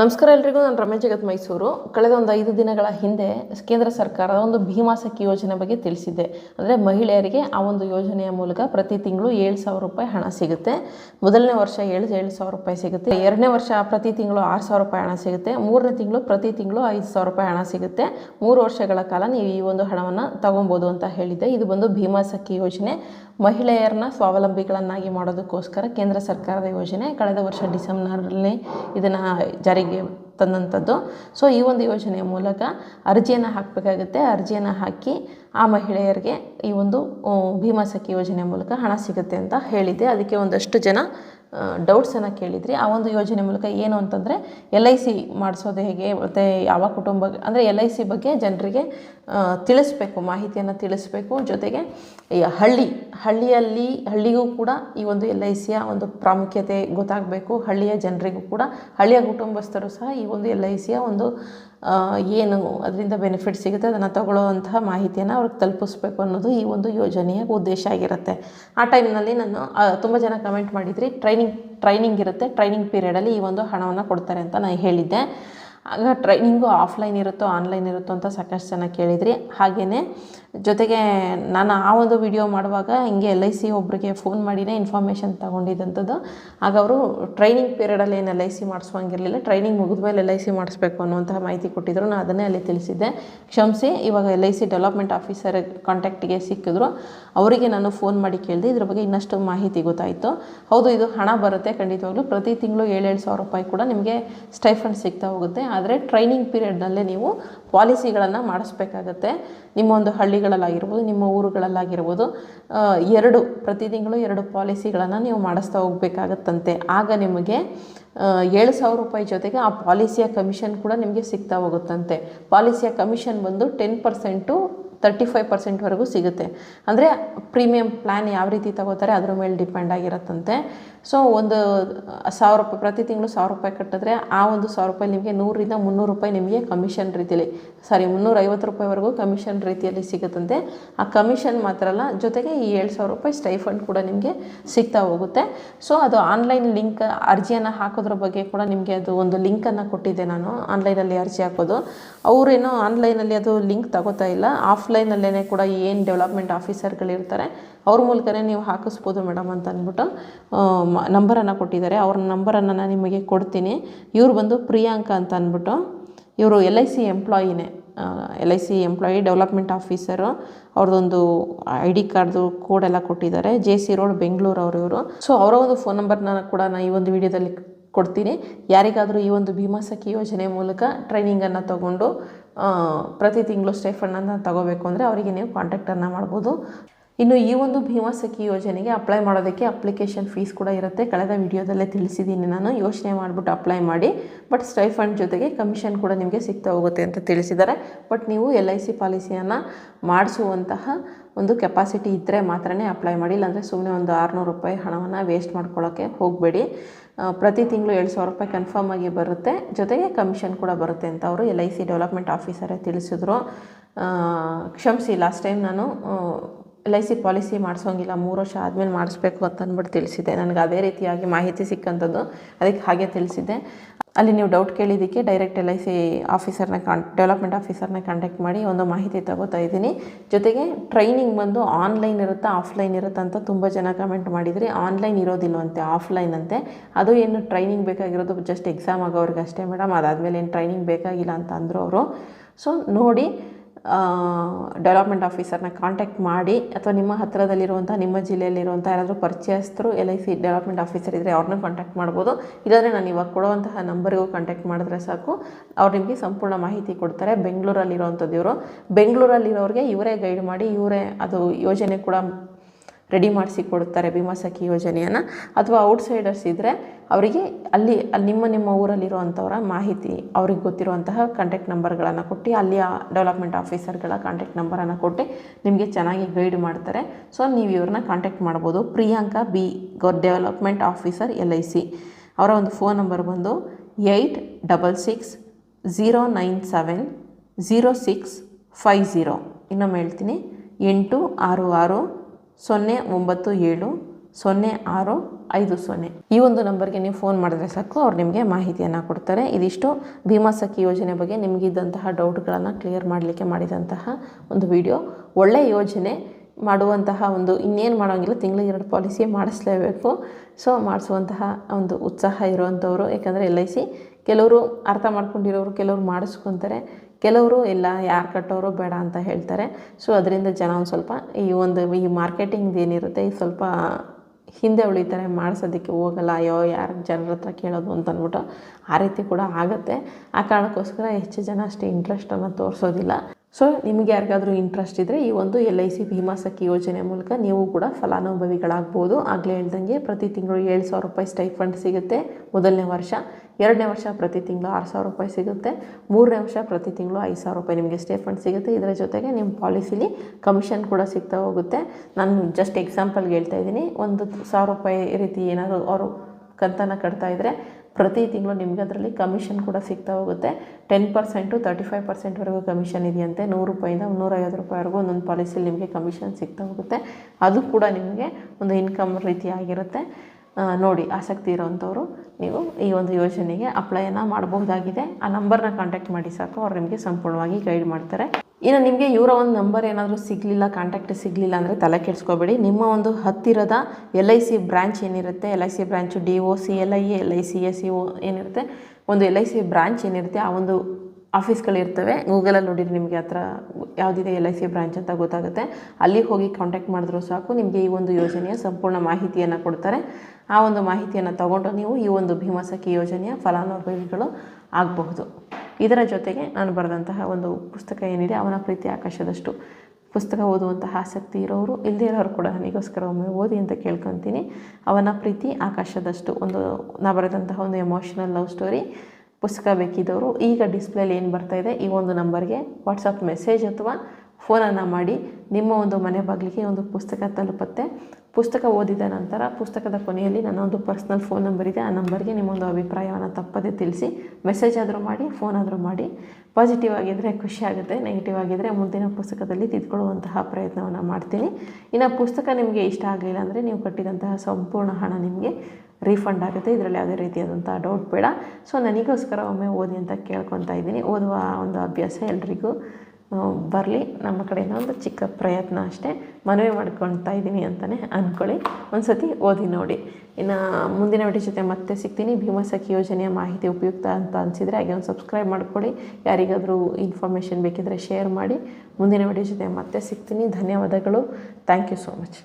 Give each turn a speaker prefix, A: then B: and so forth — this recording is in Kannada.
A: ನಮಸ್ಕಾರ ಎಲ್ರಿಗೂ, ನಾನು ರಮೇಶ್ ಜಗತ್ ಮೈಸೂರು. ಕಳೆದ ಒಂದು ಐದು ದಿನಗಳ ಹಿಂದೆ ಕೇಂದ್ರ ಸರ್ಕಾರದ ಒಂದು ಭೀಮಾ ಸಖಿ ಯೋಜನೆ ಬಗ್ಗೆ ತಿಳಿಸಿದ್ದೆ ಅಂದರೆ ಮಹಿಳೆಯರಿಗೆ ಆ ಒಂದು ಯೋಜನೆಯ ಮೂಲಕ ಪ್ರತಿ ತಿಂಗಳು ಏಳು ಸಾವಿರ ರೂಪಾಯಿ ಹಣ ಸಿಗುತ್ತೆ. ಮೊದಲನೇ ವರ್ಷ ಏಳು ಏಳು ಸಾವಿರ ರೂಪಾಯಿ ಸಿಗುತ್ತೆ. ಎರಡನೇ ವರ್ಷ ಪ್ರತಿ ತಿಂಗಳು ಆರು ಸಾವಿರ ರೂಪಾಯಿ ಹಣ ಸಿಗುತ್ತೆ. ಮೂರನೇ ತಿಂಗಳು ಪ್ರತಿ ತಿಂಗಳು ಐದು ಸಾವಿರ ರೂಪಾಯಿ ಹಣ ಸಿಗುತ್ತೆ. ಮೂರು ವರ್ಷಗಳ ಕಾಲ ನೀವು ಈ ಒಂದು ಹಣವನ್ನು ತಗೊಬೋದು ಅಂತ ಹೇಳಿದ್ದೆ ಇದು ಬಂದು ಭೀಮಾ ಸಖಿ ಯೋಜನೆ. ಮಹಿಳೆಯರನ್ನ ಸ್ವಾವಲಂಬಿಗಳನ್ನಾಗಿ ಮಾಡೋದಕ್ಕೋಸ್ಕರ ಕೇಂದ್ರ ಸರ್ಕಾರದ ಯೋಜನೆ ಕಳೆದ ವರ್ಷ ಡಿಸೆಂಬರ್ನಲ್ಲಿ ಇದನ್ನು ಜಾರಿಗೆ ತಂದಂಥದ್ದು. ಸೊ ಈ ಒಂದು ಯೋಜನೆಯ ಮೂಲಕ ಅರ್ಜಿಯನ್ನು ಹಾಕಬೇಕಾಗುತ್ತೆ. ಅರ್ಜಿಯನ್ನು ಹಾಕಿ ಆ ಮಹಿಳೆಯರಿಗೆ ಈ ಒಂದು ಭೀಮಾಸಖಿ ಭೀಮಾ ಯೋಜನೆ ಮೂಲಕ ಹಣ ಸಿಗುತ್ತೆ ಅಂತ ಹೇಳಿದೆ ಅದಕ್ಕೆ ಒಂದಷ್ಟು ಜನ ಡೌಟ್ಸನ್ನು ಕೇಳಿದ್ರಿ. ಆ ಒಂದು ಯೋಜನೆ ಮೂಲಕ ಏನು ಅಂತಂದರೆ ಎಲ್ ಐ ಸಿ ಮಾಡಿಸೋದು ಹೇಗೆ, ಮತ್ತು ಯಾವ ಕುಟುಂಬ, ಅಂದರೆ ಎಲ್ ಐ ಸಿ ಬಗ್ಗೆ ಜನರಿಗೆ ತಿಳಿಸ್ಬೇಕು, ಮಾಹಿತಿಯನ್ನು ತಿಳಿಸ್ಬೇಕು. ಜೊತೆಗೆ ಹಳ್ಳಿ, ಹಳ್ಳಿಯಲ್ಲಿ, ಹಳ್ಳಿಗೂ ಕೂಡ ಈ ಒಂದು ಎಲ್ ಐ ಸಿಯ ಒಂದು ಪ್ರಾಮುಖ್ಯತೆ ಗೊತ್ತಾಗಬೇಕು. ಹಳ್ಳಿಯ ಜನರಿಗೂ ಕೂಡ, ಹಳ್ಳಿಯ ಕುಟುಂಬಸ್ಥರು ಸಹ ಈ ಒಂದು ಎಲ್ ಐ ಸಿಯ ಒಂದು ಏನು ಅದರಿಂದ ಬೆನಿಫಿಟ್ ಸಿಗುತ್ತೆ, ಅದನ್ನು ತಗೊಳ್ಳುವಂತಹ ಮಾಹಿತಿಯನ್ನು ಅವ್ರಿಗೆ ತಲುಪಿಸ್ಬೇಕು ಅನ್ನೋದು ಈ ಒಂದು ಯೋಜನೆಯ ಉದ್ದೇಶ ಆಗಿರುತ್ತೆ. ಆ ಟೈಮ್ನಲ್ಲಿ ನಾನು ತುಂಬ ಜನ ಕಮೆಂಟ್ ಮಾಡಿದ್ರಿ ಟ್ರೈನಿಂಗ್ ಟ್ರೈನಿಂಗ್ ಇರುತ್ತೆ. ಟ್ರೈನಿಂಗ್ ಪೀರಿಯಡಲ್ಲಿ ಈ ಒಂದು ಹಣವನ್ನು ಕೊಡ್ತಾರೆ ಅಂತ ನಾನು ಹೇಳಿದ್ದೆ. ಆಗ ಟ್ರೈನಿಂಗು ಆಫ್ಲೈನ್ ಇರುತ್ತೋ ಆನ್ಲೈನ್ ಇರುತ್ತೋ ಅಂತ ಸಾಕಷ್ಟು ಜನ ಕೇಳಿದ್ರಿ. ಹಾಗೆಯೇ ಜೊತೆಗೆ ನಾನು ಆ ಒಂದು ವಿಡಿಯೋ ಮಾಡುವಾಗ ಹಿಂಗೆ ಎಲ್ ಐ ಸಿ ಒಬ್ಬರಿಗೆ ಫೋನ್ ಮಾಡಿನೇ ಇನ್ಫಾರ್ಮೇಷನ್ ತೊಗೊಂಡಿದ್ದಂಥದ್ದು ಆಗ ಅವರು ಟ್ರೈನಿಂಗ್ ಪೀರಿಯಡಲ್ಲಿ ಏನು ಎಲ್ ಐ ಸಿ ಮಾಡಿಸುವಂಗಿರಲಿಲ್ಲ, ಟ್ರೈನಿಂಗ್ ಮುಗಿದ ಮೇಲೆ ಎಲ್ ಐ ಸಿ ಮಾಡಿಸ್ಬೇಕು ಅನ್ನುವಂತಹ ಮಾಹಿತಿ ಕೊಟ್ಟಿದ್ರು. ನಾನು ಅದನ್ನೇ ಅಲ್ಲಿ ತಿಳಿಸಿದ್ದೆ. ಕ್ಷಮಿಸಿ, ಇವಾಗ L I C development officer ಕಾಂಟ್ಯಾಕ್ಟಿಗೆ ಸಿಕ್ಕಿದ್ರು. ಅವರಿಗೆ ನಾನು ಫೋನ್ ಮಾಡಿ ಕೇಳಿದೆ, ಇದ್ರ ಬಗ್ಗೆ ಇನ್ನಷ್ಟು ಮಾಹಿತಿ ಗೊತ್ತಾಯಿತು. ಹೌದು, ಇದು ಹಣ ಬರುತ್ತೆ ಖಂಡಿತವಾಗ್ಲೂ. ಪ್ರತಿ ತಿಂಗಳು ಏಳೇಳು ಸಾವಿರ ರೂಪಾಯಿ ಕೂಡ ನಿಮಗೆ ಸ್ಟೈಫಂಡ್ ಸಿಗ್ತಾ ಹೋಗುತ್ತೆ. ಆದರೆ ಟ್ರೈನಿಂಗ್ ಪೀರಿಯಡ್ನಲ್ಲೇ ನೀವು ಪಾಲಿಸಿಗಳನ್ನು ಮಾಡಿಸ್ಬೇಕಾಗತ್ತೆ. ನಿಮ್ಮ ಒಂದು ಹಳ್ಳಿಗಳಲ್ಲಾಗಿರ್ಬೋದು, ನಿಮ್ಮ ಊರುಗಳಲ್ಲಾಗಿರ್ಬೋದು ಎರಡು, ಪ್ರತಿ ತಿಂಗಳು ಎರಡು ಪಾಲಿಸಿಗಳನ್ನು ನೀವು ಮಾಡಿಸ್ತಾ ಹೋಗಬೇಕಾಗತ್ತಂತೆ. ಆಗ ನಿಮಗೆ ಏಳು ಸಾವಿರ ರೂಪಾಯಿ ಜೊತೆಗೆ ಆ ಪಾಲಿಸಿಯ ಕಮಿಷನ್ ಕೂಡ ನಿಮಗೆ ಸಿಗ್ತಾ ಹೋಗುತ್ತಂತೆ. ಪಾಲಿಸಿಯ ಕಮಿಷನ್ ಬಂದು ಟೆನ್ ಪರ್ಸೆಂಟು ತರ್ಟಿ ಫೈವ್ ಪರ್ಸೆಂಟ್ವರೆಗೂ ಸಿಗುತ್ತೆ. ಅಂದರೆ ಪ್ರೀಮಿಯಂ ಪ್ಲ್ಯಾನ್ ಯಾವ ರೀತಿ ತಗೋತಾರೆ ಅದ್ರ ಮೇಲೆ ಡಿಪೆಂಡ್ ಆಗಿರುತ್ತಂತೆ. ಸೊ ಒಂದು ಸಾವಿರ ರೂಪಾಯಿ, ಪ್ರತಿ ತಿಂಗಳು ಸಾವಿರ ರೂಪಾಯಿ ಕಟ್ಟಿದ್ರೆ ಆ ಒಂದು ಸಾವಿರ ರೂಪಾಯಿ ನಿಮಗೆ ನೂರರಿಂದ ಮುನ್ನೂರು ರೂಪಾಯಿ ನಿಮಗೆ ಕಮಿಷನ್ ರೀತಿಯಲ್ಲಿ ಸಾರಿ ಮುನ್ನೂರೈವತ್ತು ರೂಪಾಯಿವರೆಗೂ ಕಮಿಷನ್ ರೀತಿಯಲ್ಲಿ ಸಿಗುತ್ತಂತೆ. ಆ ಕಮಿಷನ್ ಮಾತ್ರ ಅಲ್ಲ, ಜೊತೆಗೆ ಈ ಏಳು ಸಾವಿರ ರೂಪಾಯಿ ಸ್ಟೈಫಂಡ್ ಕೂಡ ನಿಮಗೆ ಸಿಗ್ತಾ ಹೋಗುತ್ತೆ. ಸೊ ಅದು ಆನ್ಲೈನ್ ಲಿಂಕ್ ಅರ್ಜಿಯನ್ನು ಹಾಕೋದ್ರ ಬಗ್ಗೆ ಕೂಡ ನಿಮಗೆ ಅದು ಒಂದು ಲಿಂಕನ್ನು ಕೊಟ್ಟಿದ್ದೆ ನಾನು ಆನ್ಲೈನಲ್ಲಿ ಅರ್ಜಿ ಹಾಕೋದು. ಅವರೇನೋ ಆನ್ಲೈನಲ್ಲಿ ಅದು ಲಿಂಕ್ ತಗೋತಾ ಇಲ್ಲ ಆಫ್ಲೈನಲ್ಲೇ ಕೂಡ ಏನು ಡೆವಲಪ್ಮೆಂಟ್ ಆಫೀಸರ್ಗಳಿರ್ತಾರೆ ಅವ್ರ ಮೂಲಕನೇ ನೀವು ಹಾಕಿಸ್ಬೋದು ಮೇಡಮ್ ಅಂತ ಅಂದ್ಬಿಟ್ಟು ನಂಬರನ್ನು ಕೊಟ್ಟಿದ್ದಾರೆ. ಅವ್ರ ನಂಬರನ್ನು ನಾನು ನಿಮಗೆ ಕೊಡ್ತೀನಿ. ಇವರು ಬಂದು ಪ್ರಿಯಾಂಕ ಅಂತ ಅಂದ್ಬಿಟ್ಟು, ಇವರು L I C ಎಂಪ್ಲಾಯಿನೇ L I C employee development officer ಅವ್ರದ್ದೊಂದು ಐ ಡಿ ಕಾರ್ಡ್ದು ಕೋಡ್ ಎಲ್ಲ ಕೊಟ್ಟಿದ್ದಾರೆ. ಜೆ ಸಿ ರೋಡ್ ಬೆಂಗಳೂರು ಅವರು ಇವರು. ಸೊ ಅವರ ಒಂದು ಫೋನ್ ನಂಬರ್ನ ಕೂಡ ನಾನು ಈ ಒಂದು ವಿಡಿಯೋದಲ್ಲಿ ಕೊಡ್ತೀನಿ. ಯಾರಿಗಾದರೂ ಈ ಒಂದು ಭೀಮಾ ಸಖಿ ಯೋಜನೆ ಮೂಲಕ ಟ್ರೈನಿಂಗನ್ನು ತಗೊಂಡು ಪ್ರತಿ ತಿಂಗಳು ಸ್ಟೈಫಂಡನ್ನು ತಗೋಬೇಕು ಅಂದರೆ ಅವರಿಗೆ ನೀವು ಕಾಂಟ್ಯಾಕ್ಟನ್ನು ಮಾಡ್ಬೋದು. ಇನ್ನು ಈ ಒಂದು ಭೀಮಾ ಸಖಿ ಯೋಜನೆಗೆ ಅಪ್ಲೈ ಮಾಡೋದಕ್ಕೆ ಅಪ್ಲಿಕೇಶನ್ ಫೀಸ್ ಕೂಡ ಇರುತ್ತೆ. ಕಳೆದ ವಿಡಿಯೋದಲ್ಲೇ ತಿಳಿಸಿದ್ದೀನಿ ನಾನು. ಯೋಚನೆ ಮಾಡಿಬಿಟ್ಟು ಅಪ್ಲೈ ಮಾಡಿ. ಬಟ್ ಸ್ಟೈಫಂಡ್ ಜೊತೆಗೆ ಕಮಿಷನ್ ಕೂಡ ನಿಮಗೆ ಸಿಗ್ತಾ ಹೋಗುತ್ತೆ ಅಂತ ತಿಳಿಸಿದ್ದಾರೆ. ಬಟ್ ನೀವು ಎಲ್ ಐ ಸಿ ಪಾಲಿಸಿಯನ್ನು ಮಾಡಿಸುವಂತಹ ಒಂದು ಕೆಪಾಸಿಟಿ ಇದ್ದರೆ ಮಾತ್ರನೇ ಅಪ್ಲೈ ಮಾಡಿ. ಇಲ್ಲಾಂದರೆ ಸುಮ್ಮನೆ ಒಂದು ಆರುನೂರು ರೂಪಾಯಿ ಹಣವನ್ನು ವೇಸ್ಟ್ ಮಾಡ್ಕೊಳ್ಳೋಕ್ಕೆ ಹೋಗಬೇಡಿ. ಪ್ರತಿ ತಿಂಗಳು ಏಳು ಸಾವಿರ ರೂಪಾಯಿ ಕನ್ಫರ್ಮ್ ಆಗಿ ಬರುತ್ತೆ. ಜೊತೆಗೆ ಕಮಿಷನ್ ಕೂಡ ಬರುತ್ತೆ ಅಂತ ಅವರು ಎಲ್ ಐ ಸಿ ಡೆವಲಪ್ಮೆಂಟ್ ಆಫೀಸರೇ ತಿಳಿಸಿದ್ರು. ಕ್ಷಮಿಸಿ ಲಾಸ್ಟ್ ಟೈಮ್ ನಾನು ಎಲ್ ಐ ಸಿ ಪಾಲಿಸಿ ಮಾಡಿಸೋಂಗಿಲ್ಲ, ಮೂರು ವರ್ಷ ಆದಮೇಲೆ ಮಾಡಿಸ್ಬೇಕು ಅಂತ ಅಂದ್ಬಿಟ್ಟು ತಿಳಿಸಿದೆ. ನನಗೆ ಅದೇ ರೀತಿಯಾಗಿ ಮಾಹಿತಿ ಸಿಕ್ಕಂಥದ್ದು ಅದಕ್ಕೆ ಹಾಗೆ ತಿಳಿಸಿದ್ದೆ ಅಲ್ಲಿ ನೀವು ಡೌಟ್ ಕೇಳಿದ್ದಕ್ಕೆ ಡೈರೆಕ್ಟ್ ಎಲ್ ಐ ಸಿ ಆಫೀಸರ್ನ ಕಾನ್ ಡೆವಲಪ್ಮೆಂಟ್ ಆಫೀಸರ್ನ ಕಾಂಟ್ಯಾಕ್ಟ್ ಮಾಡಿ ಒಂದು ಮಾಹಿತಿ ತಗೋತಾ ಇದ್ದೀನಿ. ಜೊತೆಗೆ ಟ್ರೈನಿಂಗ್ ಬಂದು ಆನ್ಲೈನ್ ಇರುತ್ತಾ ಆಫ್ಲೈನ್ ಇರುತ್ತಾ ಅಂತ ತುಂಬ ಜನ ಕಮೆಂಟ್ ಮಾಡಿದ್ರಿ ಆನ್ಲೈನ್ ಇರೋದಿಲ್ಲವಂತೆ ಆಫ್ಲೈನ್ ಅಂತೆ. ಅದು ಏನು ಟ್ರೈನಿಂಗ್ ಬೇಕಾಗಿರೋದು ಜಸ್ಟ್ ಎಕ್ಸಾಮ್ ಆಗೋರಿಗೆ ಅಷ್ಟೇ ಮೇಡಮ್, ಅದಾದಮೇಲೆ ಏನು ಟ್ರೈನಿಂಗ್ ಬೇಕಾಗಿಲ್ಲ ಅಂತ ಅಂದರು ಅವರು. ಸೊ ನೋಡಿ ಡೆವಲಪ್ಮೆಂಟ್ ಆಫೀಸರ್ನ ಕಾಂಟ್ಯಾಕ್ಟ್ ಮಾಡಿ ಅಥವಾ ನಿಮ್ಮ ಹತ್ತಿರದಲ್ಲಿರುವಂಥ ನಿಮ್ಮ ಜಿಲ್ಲೆಯಲ್ಲಿರುವಂಥ ಯಾರಾದರೂ ಪರಿಚಯಸ್ಥರು L I C development officer ಇದ್ದರೆ ಅವ್ರನ್ನ ಕಾಂಟ್ಯಾಕ್ಟ್ ಮಾಡ್ಬೋದು. ಇಲ್ಲಾಂದರೆ ನಾನು ಇವಾಗ ಕೊಡುವಂತಹ ನಂಬರಿಗೂ ಕಾಂಟ್ಯಾಕ್ಟ್ ಮಾಡಿದ್ರೆ ಸಾಕು. ಅವ್ರು ನಿಮಗೆ ಸಂಪೂರ್ಣ ಮಾಹಿತಿ ಕೊಡ್ತಾರೆ. ಬೆಂಗಳೂರಲ್ಲಿರುವಂಥದ್ದು ಇವರು. ಬೆಂಗಳೂರಲ್ಲಿರೋರಿಗೆ ಇವರೇ ಗೈಡ್ ಮಾಡಿ, ಇವರೇ ಅದು ಯೋಜನೆ ಕೂಡ ರೆಡಿ ಮಾಡಿಸಿ ಕೊಡ್ತಾರೆ ಭೀಮಾ ಸಖಿ ಯೋಜನೆಯನ್ನು. ಅಥವಾ ಔಟ್ಸೈಡರ್ಸ್ ಇದ್ದರೆ ಅವರಿಗೆ ಅಲ್ಲಿ ಅಲ್ಲಿ ನಿಮ್ಮ ನಿಮ್ಮ ಊರಲ್ಲಿರುವಂಥವರ ಮಾಹಿತಿ, ಅವ್ರಿಗೆ ಗೊತ್ತಿರುವಂತಹ ಕಾಂಟ್ಯಾಕ್ಟ್ ನಂಬರ್ಗಳನ್ನು ಕೊಟ್ಟು ಅಲ್ಲಿಯ ಡೆವಲಪ್ಮೆಂಟ್ ಆಫೀಸರ್ಗಳ ಕಾಂಟ್ಯಾಕ್ಟ್ ನಂಬರನ್ನು ಕೊಟ್ಟು ನಿಮಗೆ ಚೆನ್ನಾಗಿ ಗೈಡ್ ಮಾಡ್ತಾರೆ. ಸೊ ನೀವು ಇವ್ರನ್ನ ಕಾಂಟ್ಯಾಕ್ಟ್ ಮಾಡ್ಬೋದು. Priyanka B Gour development officer L I C ಅವರ ಒಂದು ಫೋನ್ ನಂಬರ್ ಬಂದು eight double six zero nine seven zero six five zero ಇನ್ನೊಮ್ಮೆ ಹೇಳ್ತೀನಿ, ಎಂಟು ಆರು ಆರು ಸೊನ್ನೆ ಒಂಬತ್ತು ಏಳು ಸೊನ್ನೆ ಆರು ಐದು ಸೊನ್ನೆ. ಈ ಒಂದು ನಂಬರ್ಗೆ ನೀವು ಫೋನ್ ಮಾಡಿದ್ರೆ ಸಾಕು, ಅವ್ರು ನಿಮಗೆ ಮಾಹಿತಿಯನ್ನು ಕೊಡ್ತಾರೆ. ಇದಿಷ್ಟು ಭೀಮಾ ಸಖಿ ಯೋಜನೆ ಬಗ್ಗೆ ನಿಮಗಿದ್ದಂತಹ ಡೌಟ್ಗಳನ್ನು ಕ್ಲಿಯರ್ ಮಾಡಲಿಕ್ಕೆ ಮಾಡಿದಂತಹ ಒಂದು ವಿಡಿಯೋ. ಒಳ್ಳೆಯ ಯೋಜನೆ ಮಾಡುವಂತಹ ಒಂದು, ಇನ್ನೇನು ಮಾಡೋಂಗಿಲ್ಲ, ತಿಂಗಳಿಗೆ ಎರಡು ಪಾಲಿಸಿ ಮಾಡಿಸ್ಲೇಬೇಕು. ಸೊ, ಮಾಡಿಸುವಂತಹ ಒಂದು ಉತ್ಸಾಹ ಇರುವಂಥವ್ರು, ಯಾಕಂದರೆ ಎಲ್ ಐ ಸಿ ಕೆಲವರು ಅರ್ಥ ಮಾಡ್ಕೊಂಡಿರೋರು ಕೆಲವರು ಮಾಡಿಸ್ಕೊತಾರೆ, ಕೆಲವರು ಇಲ್ಲ ಯಾರು ಕಟ್ಟೋರು ಬೇಡ ಅಂತ ಹೇಳ್ತಾರೆ. ಸೊ ಅದರಿಂದ ಜನ ಒಂದು ಸ್ವಲ್ಪ ಈ ಒಂದು ಈ ಮಾರ್ಕೆಟಿಂಗ್ ಏನಿರುತ್ತೆ, ಈ ಸ್ವಲ್ಪ ಹಿಂದೆ ಉಳಿತಾರೆ, ಮಾಡಿಸೋದಕ್ಕೆ ಹೋಗಲ್ಲ, ಅಯ್ಯೋ ಯಾರು ಜನರ ಹತ್ರ ಕೇಳೋದು ಅಂತ ಅಂದ್ಬಿಟ್ಟು ಆ ರೀತಿ ಕೂಡ ಆಗುತ್ತೆ. ಆ ಕಾರಣಕ್ಕೋಸ್ಕರ ಹೆಚ್ಚು ಜನ ಅಷ್ಟು ಇಂಟ್ರೆಸ್ಟನ್ನು ತೋರಿಸೋದಿಲ್ಲ. ಸೊ ನಿಮಗೆ ಯಾರಿಗಾದರೂ ಇಂಟ್ರೆಸ್ಟ್ ಇದ್ದರೆ ಈ ಒಂದು L I C Bima Sakhi ಯೋಜನೆ ಮೂಲಕ ನೀವು ಕೂಡ ಫಲಾನುಭವಿಗಳಾಗ್ಬೋದು. ಆಗಲೇ ಹೇಳ್ದಂಗೆ ಪ್ರತಿ ತಿಂಗಳು ಏಳು ಸಾವಿರ ರೂಪಾಯಿ ಸ್ಟೈಫಂಡ್ ಸಿಗುತ್ತೆ. ಮೊದಲನೇ ವರ್ಷ, ಎರಡನೇ ವರ್ಷ ಪ್ರತಿ ತಿಂಗಳು ಆರು ಸಾವಿರ ರೂಪಾಯಿ ಸಿಗುತ್ತೆ. ಮೂರನೇ ವರ್ಷ ಪ್ರತಿ ತಿಂಗಳು ಐದು ಸಾವಿರ ರೂಪಾಯಿ ನಿಮಗೆ ಸ್ಟೇಫಂಡ್ ಸಿಗುತ್ತೆ. ಇದರ ಜೊತೆಗೆ ನಿಮ್ಮ ಪಾಲಿಸಿಲಿ ಕಮಿಷನ್ ಕೂಡ ಸಿಗ್ತಾ ಹೋಗುತ್ತೆ. ನಾನು ಜಸ್ಟ್ ಎಕ್ಸಾಂಪಲ್ಗೆ ಹೇಳ್ತಾ ಇದ್ದೀನಿ. ಒಂದು ಸಾವಿರ ರೂಪಾಯಿ ರೀತಿ ಏನಾದರೂ ಅವರು ಕಂತನ್ನು ಕಟ್ತಾ ಇದ್ದರೆ ಪ್ರತಿ ತಿಂಗಳು ನಿಮಗೆ ಅದರಲ್ಲಿ ಕಮಿಷನ್ ಕೂಡ ಸಿಗ್ತಾ ಹೋಗುತ್ತೆ. ಟೆನ್ ಪರ್ಸೆಂಟು ತರ್ಟಿ ಫೈವ್ ಪರ್ಸೆಂಟ್ವರೆಗೂ ಕಮಿಷನ್ ಇದೆಯಂತೆ. ನೂರು ರೂಪಾಯಿಂದ ಮುನ್ನೂರೈವತ್ತು ರೂಪಾಯಿವರೆಗೂ ಒಂದೊಂದು ಪಾಲಿಸಿಲಿ ನಿಮಗೆ ಕಮಿಷನ್ ಸಿಗ್ತಾ ಹೋಗುತ್ತೆ. ಅದು ಕೂಡ ನಿಮಗೆ ಒಂದು ಇನ್ಕಮ್ ರೀತಿಯಾಗಿರುತ್ತೆ ನೋಡಿ ಆಸಕ್ತಿ ಇರೋವಂಥವ್ರು ನೀವು ಈ ಒಂದು ಯೋಜನೆಗೆ ಅಪ್ಲೈಯನ್ನು ಮಾಡಬಹುದಾಗಿದೆ. ಆ ನಂಬರ್ನ ಕಾಂಟ್ಯಾಕ್ಟ್ ಮಾಡಿ ಸಾಕು, ಅವ್ರು ನಿಮಗೆ ಸಂಪೂರ್ಣವಾಗಿ ಗೈಡ್ ಮಾಡ್ತಾರೆ. ಇನ್ನು ನಿಮಗೆ ಇವರ ಒಂದು ನಂಬರ್ ಏನಾದರೂ ಸಿಗಲಿಲ್ಲ ಕಾಂಟ್ಯಾಕ್ಟ್ ಸಿಗಲಿಲ್ಲ ಅಂದರೆ ತಲೆ ಕೆಡಿಸ್ಕೋಬೇಡಿ. ನಿಮ್ಮ ಒಂದು ಹತ್ತಿರದ ಎಲ್ ಐ ಸಿ ಬ್ರ್ಯಾಂಚ್ ಏನಿರುತ್ತೆ L I C branch D O C L I L I C A C O ಏನಿರುತ್ತೆ, ಒಂದು ಎಲ್ ಐ ಸಿ ಬ್ರ್ಯಾಂಚ್ ಏನಿರುತ್ತೆ, ಆ ಒಂದು ಆಫೀಸ್ಗಳಿರ್ತವೆ ಗೂಗಲಲ್ಲಿ ನೋಡಿರಿ ನಿಮಗೆ ಹತ್ರ ಯಾವುದಿದೆ ಎಲ್ ಐ ಸಿ ಬ್ರಾಂಚ್ ಅಂತ ಗೊತ್ತಾಗುತ್ತೆ. ಅಲ್ಲಿಗೆ ಹೋಗಿ ಕಾಂಟ್ಯಾಕ್ಟ್ ಮಾಡಿದ್ರು ಸಾಕು. ನಿಮಗೆ ಈ ಒಂದು ಯೋಜನೆಯ ಸಂಪೂರ್ಣ ಮಾಹಿತಿಯನ್ನು ಕೊಡ್ತಾರೆ. ಆ ಒಂದು ಮಾಹಿತಿಯನ್ನು ತಗೊಂಡು ನೀವು ಈ ಒಂದು ಭೀಮಾಸಖಿ ಯೋಜನೆಯ ಫಲಾನುಭವಿಗಳು ಆಗಬಹುದು. ಇದರ ಜೊತೆಗೆ ನಾನು ಬರೆದಂತಹ ಒಂದು ಪುಸ್ತಕ ಏನಿದೆ, ಅವನ ಪ್ರೀತಿ ಆಕಾಶದಷ್ಟು. ಪುಸ್ತಕ ಓದುವಂತಹ ಆಸಕ್ತಿ ಇರೋರು ಇಲ್ಲದೇ ಇರೋರು ಕೂಡ ನನಗೋಸ್ಕರ ಒಮ್ಮೆ ಓದಿ ಅಂತ ಕೇಳ್ಕೊತೀನಿ. ಅವನ ಪ್ರೀತಿ ಆಕಾಶದಷ್ಟು. ಒಂದು, ನಾ ಬರೆದಂತಹ ಒಂದು ಎಮೋಷನಲ್ ಲವ್ ಸ್ಟೋರಿ ಪುಸ್ತಕ ಬೇಕಿದ್ದವರು ಈಗ ಡಿಸ್ಪ್ಲೇಲಿ ಏನು ಬರ್ತಾ ಇದೆ, ಈ ಒಂದು ನಂಬರ್ಗೆ ವಾಟ್ಸಪ್ ಮೆಸೇಜ್ ಅಥವಾ ಫೋನನ್ನು ಮಾಡಿ. ನಿಮ್ಮ ಒಂದು ಮನೆ ಬಾಗಿಲಿಗೆ ಒಂದು ಪುಸ್ತಕ ತಲುಪುತ್ತೆ. ಪುಸ್ತಕ ಓದಿದ ನಂತರ ಪುಸ್ತಕದ ಕೊನೆಯಲ್ಲಿ ನನ್ನ ಒಂದು ಪರ್ಸ್ನಲ್ ಫೋನ್ ನಂಬರ್ ಇದೆ. ಆ ನಂಬರ್ಗೆ ನಿಮ್ಮೊಂದು ಅಭಿಪ್ರಾಯವನ್ನು ತಪ್ಪದೇ ತಿಳಿಸಿ ಮೆಸೇಜ್ ಆದರೂ ಮಾಡಿ ಫೋನ್ ಆದರೂ ಮಾಡಿ. ಪಾಸಿಟಿವ್ ಆಗಿದ್ದರೆ ಖುಷಿ ಆಗುತ್ತೆ ನೆಗೆಟಿವ್ ಆಗಿದ್ದರೆ ಮುಂದಿನ ಪುಸ್ತಕದಲ್ಲಿ ತಿದ್ಕೊಳ್ಳುವಂತಹ ಪ್ರಯತ್ನವನ್ನು ಮಾಡ್ತೀನಿ. ಇನ್ನು ಪುಸ್ತಕ ನಿಮಗೆ ಇಷ್ಟ ಆಗಲಿಲ್ಲ ಅಂದರೆ ನೀವು ಕಟ್ಟಿದಂತಹ ಸಂಪೂರ್ಣ ಹಣ ನಿಮಗೆ ರೀಫಂಡ್ ಆಗುತ್ತೆ. ಇದರಲ್ಲಿ ಯಾವುದೇ ರೀತಿಯಾದಂಥ ಡೌಟ್ ಬೇಡ. ಸೊ ನನಗೋಸ್ಕರ ಒಮ್ಮೆ ಓದಿ ಅಂತ ಕೇಳ್ಕೊತಾ ಇದ್ದೀನಿ. ಓದುವ ಒಂದು ಅಭ್ಯಾಸ ಎಲ್ರಿಗೂ ಬರಲಿ. ನಮ್ಮ ಕಡೆಯಿಂದ ಒಂದು ಚಿಕ್ಕ ಪ್ರಯತ್ನ ಅಷ್ಟೇ. ಮನವಿ ಮಾಡ್ಕೊಳ್ತಾ ಇದ್ದೀನಿ ಅಂತಲೇ ಅಂದ್ಕೊಳ್ಳಿ ಒಂದು ಸತಿ ಓದಿ ನೋಡಿ. ಇನ್ನು ಮುಂದಿನ ವಿಡಿಯೋ ಜೊತೆ ಮತ್ತೆ ಸಿಗ್ತೀನಿ. ಭೀಮಸಖಿ ಯೋಜನೆಯ ಮಾಹಿತಿ ಉಪಯುಕ್ತ ಅಂತ ಅನಿಸಿದರೆ ಹಾಗೆ ಒಂದು ಸಬ್ಸ್ಕ್ರೈಬ್ ಮಾಡ್ಕೊಳ್ಳಿ. ಯಾರಿಗಾದರೂ ಇನ್ಫಾರ್ಮೇಷನ್ ಬೇಕಿದ್ದರೆ ಶೇರ್ ಮಾಡಿ. ಮುಂದಿನ ವಿಡಿಯೋ ಜೊತೆ ಮತ್ತೆ ಸಿಗ್ತೀನಿ. ಧನ್ಯವಾದಗಳು. Thank you so much